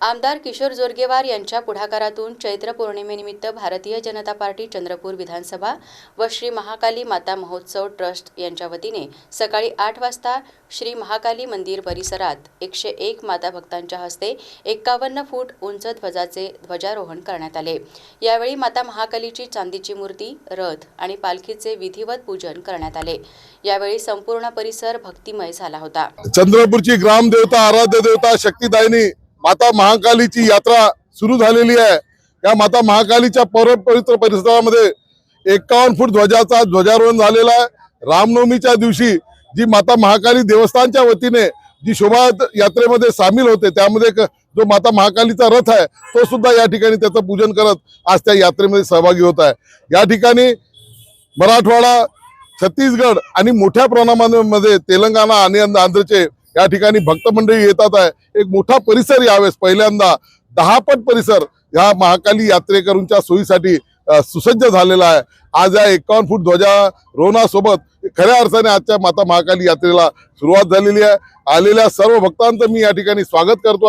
आमदार किशोर जोरगेवार यांच्या पुढाकारातून चैत्र पौर्णिमेनिमित्त भारतीय जनता पार्टी चंद्रपूर विधानसभा व श्री महाकाली माता महोत्सव ट्रस्ट यांच्या वतीने सकाळी आठ वाजता श्री महाकाली मंदिर परिसरात एकशे एक माता भक्तांच्या हस्ते एक्कावन्न फूट उंच ध्वजाचे ध्वजारोहण करण्यात आले. यावेळी माता महाकालीची चांदीची मूर्ती रथ आणि पालखीचे विधिवत पूजन करण्यात आले. यावेळी संपूर्ण परिसर भक्तिमय झाला होता. चंद्रपूरची ग्रामदेवता आराध्य देवता शक्तीदायिनी माता महाकालीची यात्रा सुरू झालेली आहे. या माता महाकालीच्या पर पवित्र परिसरामध्ये एकावन्न फूट ध्वजाचा ध्वजारोहण झालेला आहे. रामनवमीच्या दिवशी जी माता महाकाली देवस्थानच्या वतीने जी शोभा यात्रेमध्ये सामील होते त्यामध्ये एक जो माता महाकालीचा रथ आहे तो सुद्धा या ठिकाणी त्याचं पूजन करत आज त्या यात्रेमध्ये सहभागी होत आहे. या ठिकाणी मराठवाडा छत्तीसगड आणि मोठ्या प्रमाणामध्ये तेलंगणा आणि आंध्रचे या ठिकाणी भक्त मंडळी येतात आहे. एक मोठा परिसर यावेळेस पहिल्यांदा दहापट परिसर ह्या महाकाली यात्रेकरूंच्या सोयीसाठी सुसज्ज झालेला आहे. आज या एकावन्न फूट ध्वजा रोणासोबत खऱ्या अर्थाने आजच्या माता महाकाली यात्रेला सुरुवात झालेली आहे. आलेल्या सर्व भक्तांचं मी या ठिकाणी स्वागत करतो